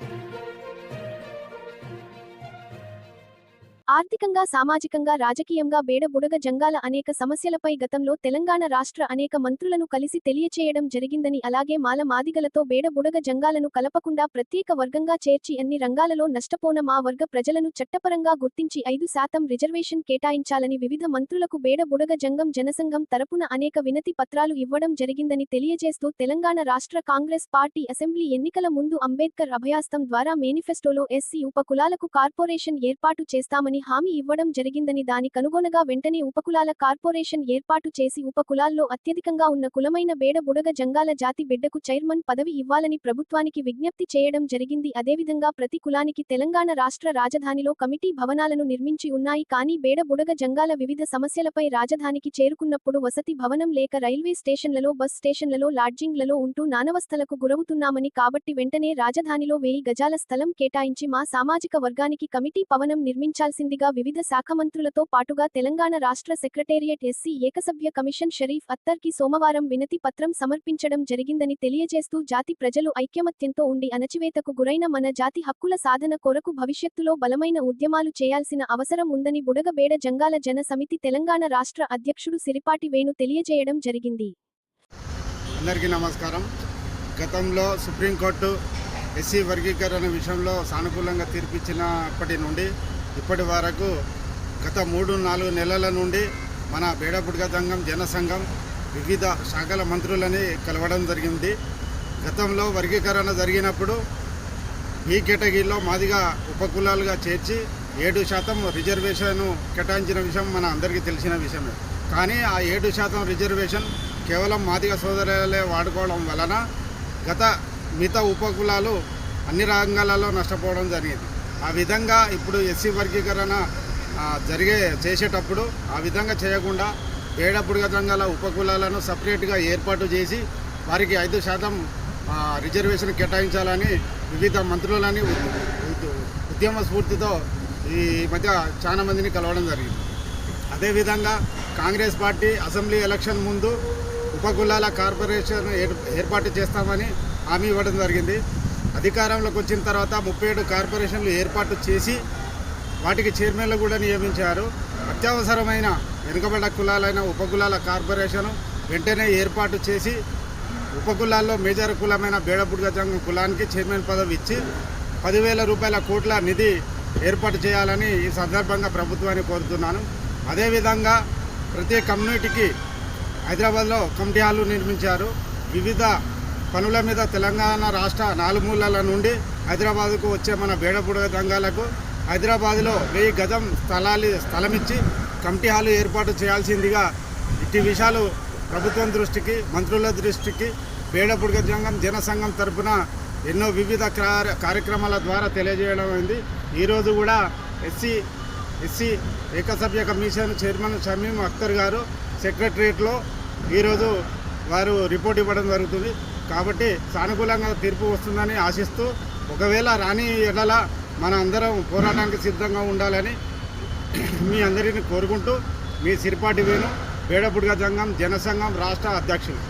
thank you ఆర్థికంగా సామాజికంగా రాజకీయంగా బేడబుడగ జంగాల అనేక సమస్యలపై గతంలో తెలంగాణ రాష్ట్ర అనేక మంత్రులను కలిసి తెలియచేయడం జరిగిందని అలాగే మాల మాదిగలతో బేడబుడగ జంగాలను కలపకుండా ప్రత్యేక వర్గంగా చేర్చి అన్ని రంగాలలో నష్టపోన మా వర్గ ప్రజలను చట్టపరంగా గుర్తించి ఐదు శాతం రిజర్వేషన్ కేటాయించాలని వివిధ మంత్రులకు బేడబుడగ జంగం జనసంఘం తరపున అనేక వినతి పత్రాలు ఇవ్వడం జరిగిందని తెలియజేస్తూ తెలంగాణ రాష్ట్ర కాంగ్రెస్ పార్టీ అసెంబ్లీ ఎన్నికల ముందు అంబేద్కర్ అభయాస్తం ద్వారా మేనిఫెస్టోలో ఎస్సీ ఉపకులాలకు కార్పొరేషన్ ఏర్పాటు చేస్తామని హామీ ఇవ్వడం జరిగిందని దాని కనుగొనగా వెంటనే ఉపకులాల కార్పొరేషన్ ఏర్పాటు చేసి ఉపకులాల్లో అత్యధికంగా ఉన్న కులమైన బేడ బుడగ జంగాల జాతి బిడ్డకు చైర్మన్ పదవి ఇవ్వాలని ప్రభుత్వానికి విజ్ఞప్తి చేయడం జరిగింది. అదేవిధంగా ప్రతి కులానికి తెలంగాణ రాష్ట్ర రాజధానిలో కమిటీ భవనాలను నిర్మించి ఉన్నాయి. కానీ బేడ బుడగ జంగాల వివిధ సమస్యలపై రాజధానికి చేరుకున్నప్పుడు వసతి భవనం లేక రైల్వే స్టేషన్లలో బస్ స్టేషన్లలో లాడ్జింగ్లలో ఉంటూ నానవస్థలకు గురవుతున్నామని కాబట్టి వెంటనే రాజధానిలో వెయ్యి గజాల స్థలం కేటాయించి మా సామాజిక వర్గానికి కమిటీ భవనం నిర్మించాల్సిందిగా వివిధ శాఖ మంత్రులతో పాటుగా తెలంగాణ రాష్ట్ర సెక్రటేరియట్ ఎస్సీ ఏకసభ్య కమిషన్ షరీఫ్ అత్తర్కి సోమవారం వినతి పత్రం సమర్పించడం జరిగిందని తెలియజేస్తూ జాతి ప్రజలు ఐక్యమత్యంతో ఉండి అణచివేతకు గురైన మన జాతి హక్కుల సాధన కొరకు భవిష్యత్తులో బలమైన ఉద్యమాలు చేయాల్సిన అవసరం ఉందని బుడగబేడ జంగాల జన సమితి తెలంగాణ రాష్ట్ర అధ్యక్షుడు సిరిపాటి వేణు తెలియజేయడం జరిగింది. అందరికీ నమస్కారం. గతంలో సుప్రీంకోర్టు ఎస్సీ వర్గీకరణ విషయంలో సానుకూలంగా తీర్పిచ్చినప్పటి నుండి ఇప్పటి వరకు గత మూడు నాలుగు నెలల నుండి మన బేడపుడుగ సంఘం జనసంఘం వివిధ శాఖల మంత్రులని కలవడం జరిగింది. గతంలో వర్గీకరణ జరిగినప్పుడు ఈ కేటగిరీలో మాదిగా ఉపకులాలుగా చేర్చి ఏడు శాతం రిజర్వేషన్ కేటాయించిన విషయం మన అందరికీ తెలిసిన విషయమే. కానీ ఆ ఏడు శాతం రిజర్వేషన్ కేవలం మాదిగ సోదరులే వాడుకోవడం వలన గత మిగతా ఉపకులాలు అన్ని రంగాలలో నష్టపోవడం జరిగింది. ఆ విధంగా ఇప్పుడు ఎస్సీ వర్గీకరణ జరిగే చేసేటప్పుడు ఆ విధంగా చేయకుండా ఏడపుడుగ రంగాల ఉపకులాలను సపరేట్గా ఏర్పాటు చేసి వారికి ఐదు శాతం రిజర్వేషన్ కేటాయించాలని వివిధ మంత్రులని ఉద్యమ స్ఫూర్తితో ఈ మధ్య చాలా మందిని కలవడం జరిగింది. అదేవిధంగా కాంగ్రెస్ పార్టీ అసెంబ్లీ ఎలక్షన్ ముందు ఉపకులాల కార్పొరేషన్ ఏర్- ఏర్పాటు చేస్తామని హామీ ఇవ్వడం జరిగింది. అధికారంలోకి వచ్చిన తర్వాత ముప్పై ఏడు కార్పొరేషన్లు ఏర్పాటు చేసి వాటికి చైర్మన్లు కూడా నియమించారు. అత్యవసరమైన వెనుకబడ్డ కులాలైన ఉపకులాల కార్పొరేషన్ వెంటనే ఏర్పాటు చేసి ఉపకులాల్లో మేజర్ కులమైన బేడబుడ్గ జంగం కులానికి చైర్మన్ పదవి ఇచ్చి పదివేల రూపాయల కోట్ల నిధి ఏర్పాటు చేయాలని ఈ సందర్భంగా ప్రభుత్వాన్ని కోరుతున్నాను. అదేవిధంగా ప్రతి కమ్యూనిటీకి హైదరాబాద్లో కమిటీ హాలు నిర్మించారు. వివిధ పనుల మీద తెలంగాణ రాష్ట్ర నాలుమూలల నుండి హైదరాబాద్కు వచ్చే మన బేడపుడ దంగాలకు హైదరాబాద్లో వెయ్యి గజం స్థలాలు స్థలం ఇచ్చి కమిటీ హాలు ఏర్పాటు చేయాల్సిందిగా ఇట్టి విషయాలు ప్రభుత్వం దృష్టికి మంత్రుల దృష్టికి బేడపుడుగ జంగం జనసంఘం తరపున ఎన్నో వివిధ కార్య- కార్యక్రమాల ద్వారా తెలియజేయడం అయింది. ఈరోజు కూడా ఎస్సీ ఎస్సీ ఏకసభ్య కమిషన్ చైర్మన్ షమీం అఖ్తర్ గారు సెక్రటరియట్లో ఈరోజు వారు రిపోర్ట్ ఇవ్వడం జరుగుతుంది. కాబట్టి సానుకూలంగా తీర్పు వస్తుందని ఆశిస్తూ ఒకవేళ రాని ఎడల మన అందరం పోరాటానికి సిద్ధంగా ఉండాలని మీ అందరిని కోరుకుంటూ మీ సిరిపాటి వేణు సంఘం జంగం జనసంఘం రాష్ట్ర అధ్యక్షులు.